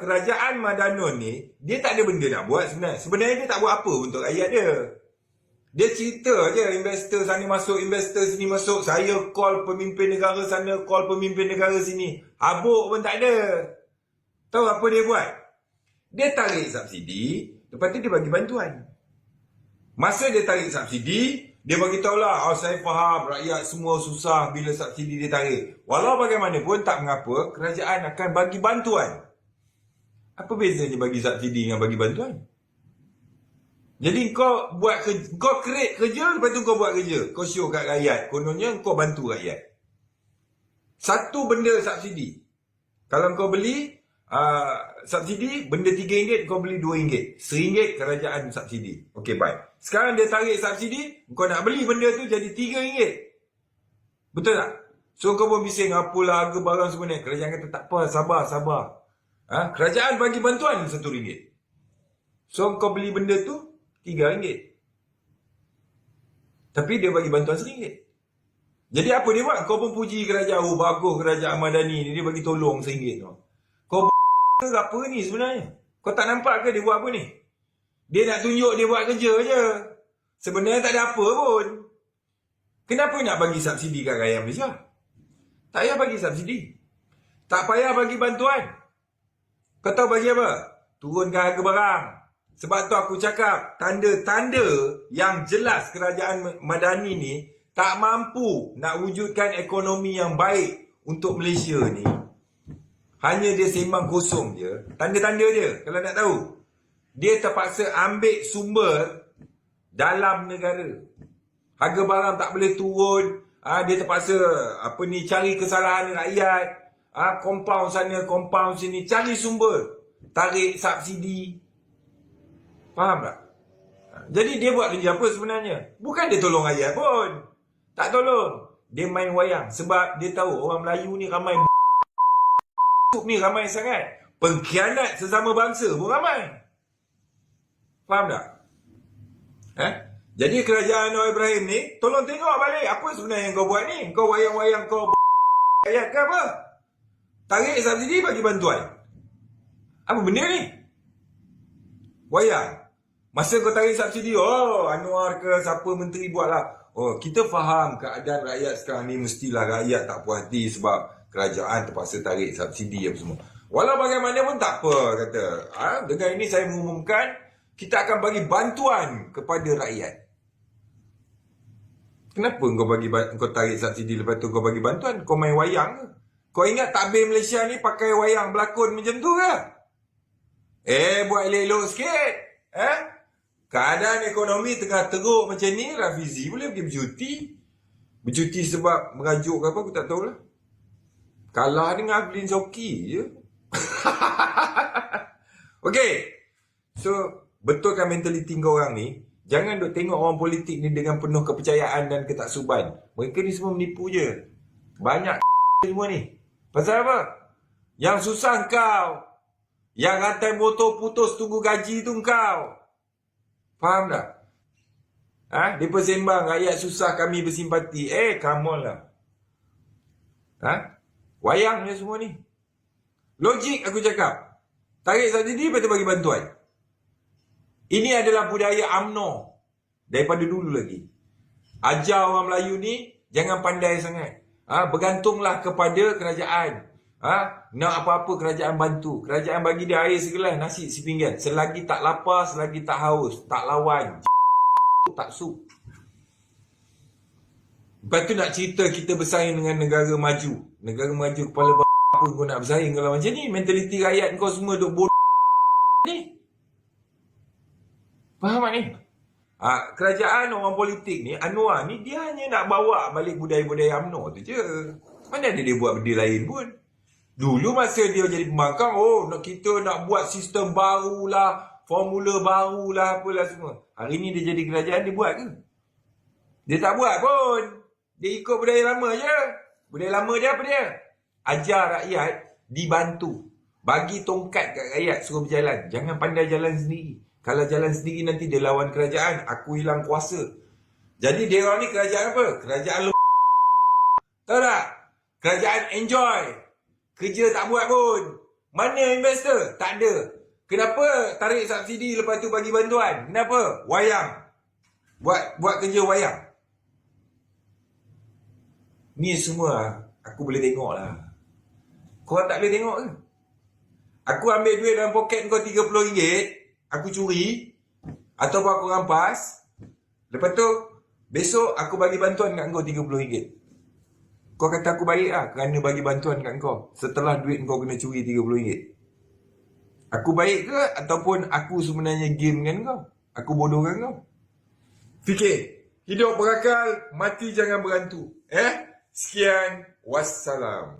kerajaan Madanon ni, dia tak ada benda nak buat sebenarnya. Sebenarnya dia tak buat apa untuk rakyat dia. Dia cerita je investor sana masuk, investor sini masuk. Saya call pemimpin negara sana, call pemimpin negara sini. Habuk pun tak ada. Tahu apa dia buat? Dia tarik subsidi, lepas tu dia bagi bantuan. Masa dia tarik subsidi, dia bagi tahu lah, oh, saya faham rakyat semua susah bila subsidi dia tarik. Walau bagaimanapun tak mengapa, kerajaan akan bagi bantuan. Apa bezanya bagi subsidi dengan bagi bantuan? Jadi kau buat kerja, kau create kerja, lepas tu kau buat kerja. Kau show kat rakyat. Kononnya kau bantu rakyat. Satu benda subsidi. Kalau kau beli uh, subsidi, benda RM3, kau beli RM2. RM1 kerajaan subsidi. Okay, bye. Sekarang dia tarik subsidi, kau nak beli benda tu jadi RM3. Betul tak? So kau pun bising apalah harga barang semua ni. Kerajaan kata tak apa, sabar, sabar. Ha? Kerajaan bagi bantuan RM1. So kau beli benda tu, RM3. Tapi dia bagi bantuan RM1. Jadi apa dia buat? Kau pun puji kerajaan. Oh bagus kerajaan Madani ni. Dia bagi tolong RM1 tu. Kau ke apa ni sebenarnya? Kau tak nampak ke dia buat apa ni? Dia nak tunjuk dia buat kerja je. Sebenarnya tak ada apa pun. Kenapa nak bagi subsidi kat rakyat Malaysia? Tak payah bagi subsidi. Tak payah bagi bantuan. Kau tahu bagi apa? Turunkan harga barang. Sebab tu aku cakap, tanda-tanda yang jelas kerajaan Madani ni tak mampu nak wujudkan ekonomi yang baik untuk Malaysia ni. Hanya dia sembang kosong je. Tanda-tanda dia, kalau nak tahu. Dia terpaksa ambil sumber dalam negara. Harga barang tak boleh turun. Ha, dia terpaksa apa ni cari kesalahan rakyat. Ha, compound sana, compound sini. Cari sumber. Tarik subsidi. Faham tak? Ha, jadi dia buat kerja apa sebenarnya? Bukan dia tolong rakyat pun. Tak tolong. Dia main wayang. Sebab dia tahu orang Melayu ni ramai ni ramai sangat. Pengkhianat sesama bangsa pun ramai. Faham tak? Eh? Jadi kerajaan Noor Ibrahim ni, tolong tengok balik apa sebenarnya yang kau buat ni. Kau wayang-wayang kau ayat ke apa? Tarik subsidi bagi bantuan. Apa benda ni? Wayang. Masa kau tarik subsidi, oh Anwar ke siapa menteri buat lah. Oh, kita faham keadaan rakyat sekarang ni mestilah rakyat tak puas hati sebab kerajaan terpaksa tarik subsidi apa semua. Walau bagaimanapun tak apa kata. Ha? Dengan ini saya mengumumkan kita akan bagi bantuan kepada rakyat. Kenapa kau bagi kau tarik subsidi lepas tu kau bagi bantuan? Kau main wayang ke? Kau ingat takbir Malaysia ni pakai wayang berlakon macam tu ke? Eh, buat elok-elok sikit. Eh? Keadaan ekonomi tengah teruk macam ni, Rafizi boleh pergi bercuti. Bercuti sebab merajuk ke apa, aku tak tahulah. Kalah dengan Ablin Soki je. okay. So, betulkan mentaliti kau orang ni. Jangan duk tengok orang politik ni dengan penuh kepercayaan dan ketaksuban. Mereka ni semua menipu je. Banyak semua ni. Pasal apa? Yang susah kau. Yang rantai motor putus tunggu gaji tu kau. Faham tak? Ha? Dia persembang rakyat susah kami bersimpati. Eh, come on lah. Ha? Wayang ni semua ni. Logik aku cakap. Tarik subsidi, lepas tu bagi bantuan. Ini adalah budaya UMNO. Daripada dulu lagi. Ajar orang Melayu ni, jangan pandai sangat. Ha? Bergantunglah kepada kerajaan. Ha? Nak apa-apa kerajaan bantu. Kerajaan bagi dia air segelas, nasi sepinggan. Selagi tak lapar, selagi tak haus. Tak lawan. Tak sup. Lepas tu nak cerita kita bersaing dengan negara maju. Negara maju kepala apa kau nak bersaing kalau macam ni. Mentaliti rakyat kau semua duk bodoh ni. Faham tak ni? Ha, kerajaan orang politik ni, Anwar ni, dia hanya nak bawa balik budaya-budaya UMNO tu je. Mana ada dia buat benda lain pun. Dulu masa dia jadi pembangkang, oh nak kita nak buat sistem barulah, formula barulah, apalah semua. Hari ni dia jadi kerajaan, dia buat ke? Dia tak buat pun. Dia ikut budaya lama je. Budaya lama dia apa dia? Ajar rakyat dibantu. Bagi tongkat kat rakyat suruh berjalan. Jangan pandai jalan sendiri. Kalau jalan sendiri nanti dia lawan kerajaan. Aku hilang kuasa. Jadi dia orang ni kerajaan apa? Kerajaan lu... Tahu tak? Kerajaan enjoy. Kerja tak buat pun. Mana investor? Tak ada. Kenapa tarik subsidi lepas tu bagi bantuan? Kenapa? Wayang. Buat buat kerja wayang. Ni semua aku boleh tengok lah. Korang tak boleh tengok ke? Aku ambil duit dalam poket kau RM30, aku curi, ataupun aku rampas, lepas tu, besok aku bagi bantuan kat kau RM30. Kau kata aku baik lah kerana bagi bantuan kat kau setelah duit kau kena curi RM30. Aku baik ke ataupun aku sebenarnya game dengan kau? Aku bodohkan kau? Fikir, hidup berakal, mati jangan berantu. Eh? Sekian, wassalam.